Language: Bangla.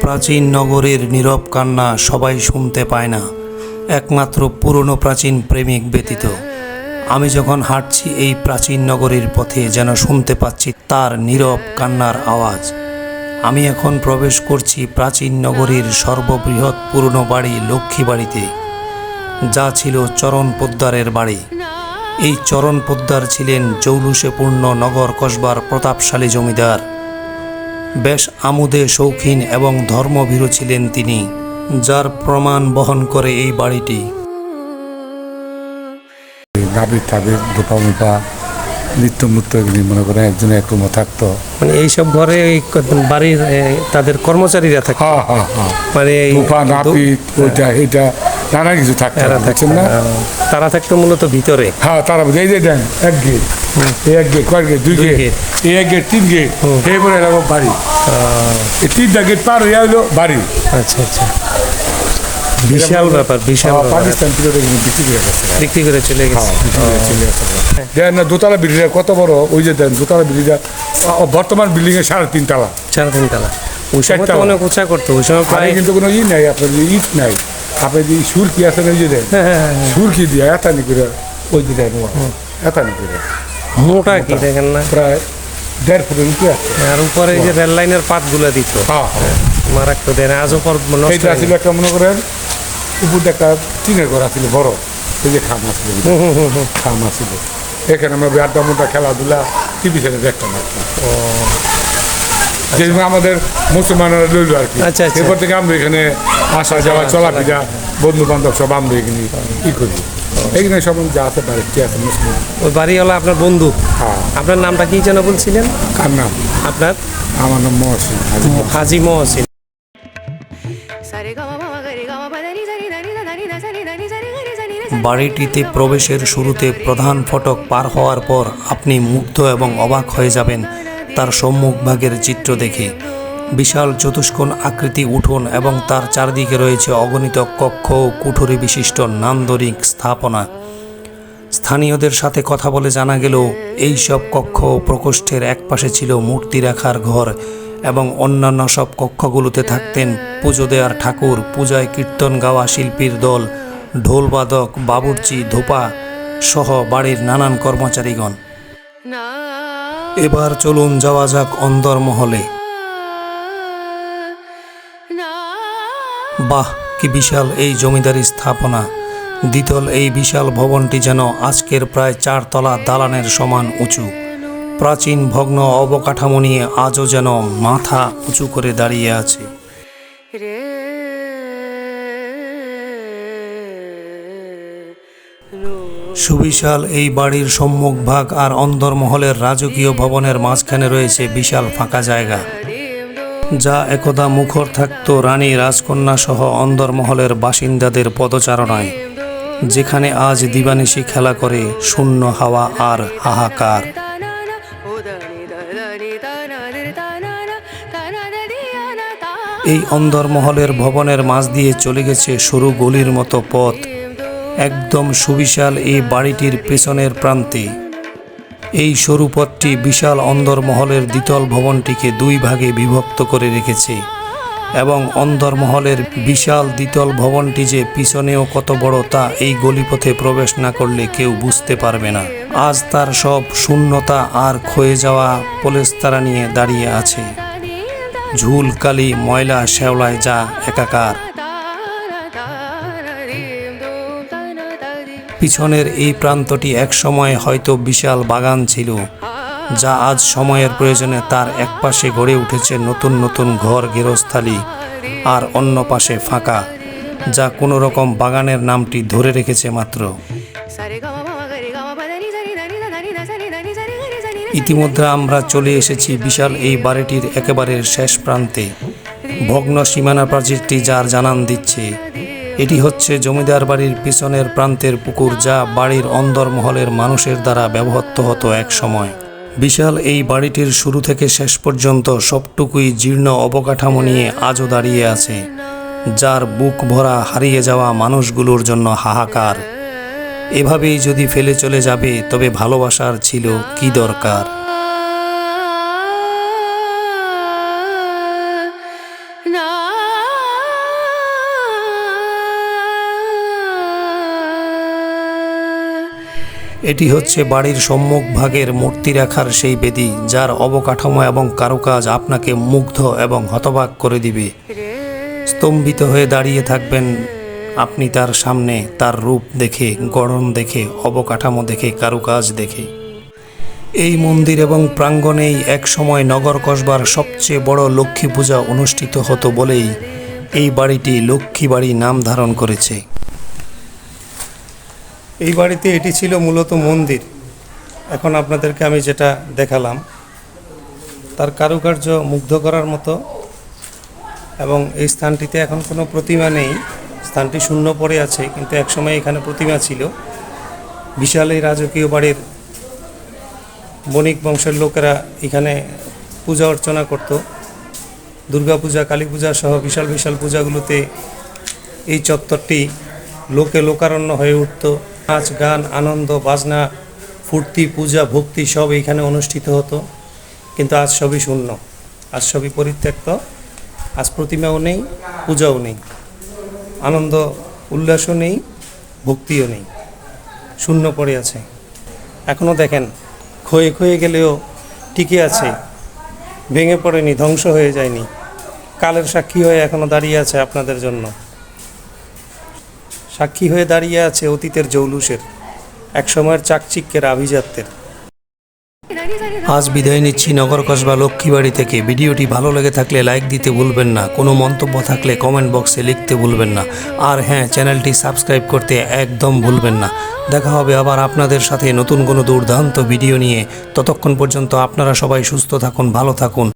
প্রাচীন নগরের নীরব কান্না সবাই শুনতে পায় না। একমাত্র পুরনো প্রাচীন প্রেমিক ব্যতীত। আমি যখন হাঁটছি এই প্রাচীন নগরীর পথে যেন শুনতে পাচ্ছি তার নীরব কান্নার আওয়াজ। আমি এখন প্রবেশ করছি প্রাচীন নগরীর সর্ববৃহৎ পুরনো বাড়ি লক্ষ্মী বাড়িতে। যা ছিল চরণ পোদ্দারের বাড়ি। এই চরণ পোদ্দার ছিলেন জৌলুসেপূর্ণ নগর কসবার প্রতাপশালী জমিদার। বেশ আমোদে শৌখিন এবং ধর্মভীরু ছিলেন তিনি যার প্রমাণ বহন করে এই বাড়িটি। ধোপা মোপা নিত্য মুত্য এগুলি মনে করেন একজনে এক রুমে থাকতো মানে এইসব ঘরে এই বাড়ির এ, তাদের কর্মচারীরা থাকে। হ্যাঁ হ্যাঁ হ্যাঁ। মানে এই ধোপা নাপিত ওইটা এটা নানা কিছু থাকতো তারা থাকতো না? তারা থাকতো মূলত ভিতরে। হ্যাঁ তারা এই যে দেন এক গেট এই এক গেট কয় গেট দুই গেট। এই এক গেট তিন গেট এরপরে এরকম বাড়ি। এই তিনটা গেট পার হয়ে হলো বাড়ি। আচ্ছা আচ্ছা। বিশাল ব্যাপার বিশাল হ্যাঁ, পাকিস্তান বিক্রি করে গেছে। বিক্রি করে চলে হ্যাঁ, গেছে। দেন না দোতলা বিল্ডিংটা কত বড়? ওই যে দেন দোতলা বিল্ডিংটা বর্তমান বিল্ডিং এর সাড়ে তিন তালা। সাড়ে তিন তালা। ওই সময় তো। অনেক উঁচা করতো ওই সময় প্রায় কিন্তু কোনো ই নাই আপনার ইট নাই। আপনি যে সুর কি আছে না ওই যে হ্যাঁ, হ্যাঁ, হ্যাঁ। সুর কি দিয়ে এতানি করে ওই দেন এতানি করে। মোটা কি দেখেন না? প্রায় দেড় ফুটের উপরে আছে। আর উপরে এই যে রেল লাইনের পাতগুলো দিত। মারাত্মক দেন আজও পর নষ্ট এইটা ছিল একটা মনে করেন উপর একটা টিনের ঘর ছিল বড়। এই যে খাম আছিল। খাম আছিল। এখানে আমরা আড্ডা মোটা খেলাধুলা টিভি ছেড়ে দেখতাম কি। যেরকম আমাদের মুসলমানরা রইল আর কি। আচ্ছা, আচ্ছা এরপর থেকে আমরা এখানে আসা যাওয়া আচ্ছা, চলাফেরা বন্ধু বান্ধব সব আমরা এখানে ই করি। এইখানে সব যা আছে পারে কি আছে মুসলিম ওই বাড়ি হলো আপনার বন্ধু? হ্যাঁ। আপনার নামটা কি যেন বলছিলেন? কার নাম? আপনার? আমার নাম মহসিন। হাজি মহসিন। বাড়িটিতে প্রবেশের শুরুতে প্রধান ফটক পার হওয়ার পর আপনি মুগ্ধ এবং অবাক হয়ে যাবেন। তার সম্মুখভাগের চিত্র দেখে। বিশাল চতুষ্কোণ আকৃতি উঠোন এবং তার চারদিকে রয়েছে অগণিত কক্ষ ও কুঠুরি বিশিষ্ট নান্দনিক স্থাপনা। স্থানীয়দের সাথে কথা বলে জানা গেল, এই সব কক্ষ প্রকোষ্ঠের একপাশে ছিল মূর্তি রাখার ঘর এবং অন্যান্য সব কক্ষগুলোতে থাকতেন পুজো দেওয়ার ঠাকুর, পূজায় কীর্তন গাওয়া শিল্পীর দল, ঢোলবাদক, বাবুর্চি, ধোপা সহ বাড়ির নানান কর্মচারীগণ। এবার চলুন যাওয়া যাক অন্দরমহলে বাহ কি বিশাল এই জমিদারি স্থাপনা দ্বিতল এই বিশাল ভবনটি যেন আজকের প্রায় চারতলা দালানের সমান উঁচু প্রাচীন ভগ্ন অবকাঠামো নিয়ে আজও যেন মাথা উঁচু করে দাঁড়িয়ে আছে সুবিশাল এই বাড়ির সম্মুখভাগ আর অন্দরমহলের রাজকীয় ভবনের মাঝখানে রয়েছে বিশাল ফাঁকা জায়গা, যা একদা মুখর থাকত রানী রাজকন্যা সহ অন্দরমহলের বাসিন্দাদের পদচারণায়, যেখানে আজ দিবানিশি খেলা করে শূন্য হাওয়া আর হাহাকার। এই অন্দরমহলের ভবনের মাঝ দিয়ে চলে গেছে সরু গলির মতো পথ একদম সুবিশাল এই বাড়িটির পেছনের প্রান্তে। এই সরু পথটি বিশাল অন্দরমহলের দ্বিতল ভবনটিকে দুই ভাগে বিভক্ত করে রেখেছে এবং অন্দরমহলের বিশাল দ্বিতল ভবনটি যে পিছনেও কত বড় তা এই গলিপথে প্রবেশ না করলে কেউ বুঝতে পারবে না। আজ তার সব শূন্যতা আর ক্ষয়ে যাওয়া পলেস্তারা নিয়ে দাঁড়িয়ে আছে। ঝুল কালি, ময়লা, শ্যাওলায় যা একাকার। পিছনের এই প্রান্তটি একসময় হয়তো বিশাল বাগান ছিল, যা আজ সময়ের প্রয়োজনে তার এক পাশে গড়ে উঠেছে নতুন নতুন ঘর গৃহস্থালি আর অন্য পাশে ফাঁকা, যা কোনো রকম বাগানের নামটি ধরে রেখেছে মাত্র। ইতিমধ্যে আমরা চলে এসেছি বিশাল এই বাড়িটির একেবারে শেষ প্রান্তে, ভগ্ন সীমানা প্রাচীরটি যার জানান দিচ্ছে। এটি হচ্ছে জমিদার বাড়ির পিছনের প্রান্তের পুকুর যা বাড়ির অন্দরমহলের মানুষের দ্বারা ব্যবহৃত হতো এক সময়। বিশাল এই বাড়িটির শুরু থেকে শেষ পর্যন্ত সবটুকুই জীর্ণ অবকাঠামো নিয়ে আজও দাঁড়িয়ে আছে, যার বুক ভরা হারিয়ে যাওয়া মানুষগুলোর জন্য হাহাকার। এভাবেই যদি ফেলে চলে যাবে, তবে ভালোবাসার ছিল কি দরকার? এটি হচ্ছে বাড়ির সম্মুখ ভাগের মূর্তি রাখার সেই বেদি, যার অবকাঠামো এবং কারুকাজ আপনাকে মুগ্ধ এবং হতবাক করে দিবে। স্তম্ভিত হয়ে দাঁড়িয়ে থাকবেন আপনি তার সামনে, তার রূপ দেখে, গড়ন দেখে, অবকাঠামো দেখে, কারুকাজ দেখে। এই মন্দির এবং প্রাঙ্গণেই একসময় নগর কসবার সবচেয়ে বড় লক্ষ্মী পূজা অনুষ্ঠিত হতো বলেই এই বাড়িটি লক্ষ্মী বাড়ি নাম ধারণ করেছে। এই বাড়িতে এটি ছিল মূলত মন্দির। এখন আপনাদেরকে আমি যেটা দেখালাম, তার কারুকার্য মুগ্ধ করার মতো এবং এই স্থানটিতে এখন কোনো প্রতিমা নেই। স্থানটি শূন্য পড়ে আছে, কিন্তু একসময় এখানে প্রতিমা ছিল। বিশাল এই রাজকীয় বাড়ির বণিক বংশের লোকেরা এখানে পূজা অর্চনা করত। দুর্গাপূজা কালী পূজা সহ বিশাল বিশাল পূজাগুলোতে এই চত্বরটি লোকে লোকারণ্য হয়ে উঠত। নাচ, গান, আনন্দ, বাজনা, ফুর্তি, পূজা, ভক্তি সব এইখানে অনুষ্ঠিত হতো। কিন্তু আজ সবই শূন্য। আজ সবই পরিত্যক্ত। আজ প্রতিমাও নেই, পূজাও নেই। আনন্দ, উল্লাসও নেই, ভক্তিও নেই। শূন্য পড়ে আছে। এখনও দেখেন, ক্ষয়ে ক্ষয়ে গেলেও টিকে আছে। ভেঙে পড়েনি, ধ্বংস হয়ে যায়নি। কালের সাক্ষী হয়ে এখনও দাঁড়িয়ে আছে আপনাদের জন্য। সাক্ষী হয়ে দাঁড়িয়ে আছে অতীতের জৌলুসের, একসময়ের চাকচিক্যের আভিজাত্যের। আজ বিদায় নিচ্ছি নগর কসবা লক্ষ্মীবাড়ি থেকে। ভিডিওটি ভালো লেগে থাকলে লাইক দিতে ভুলবেন না। কোনো মন্তব্য থাকলে কমেন্ট বক্সে লিখতে ভুলবেন না। আর হ্যাঁ চ্যানেলটি সাবস্ক্রাইব করতে একদম ভুলবেন না। দেখা হবে আবার আপনাদের সাথে নতুন কোনো দুর্দান্ত ভিডিও নিয়ে। ততক্ষণ পর্যন্ত আপনারা সবাই সুস্থ থাকুন, ভালো থাকুন।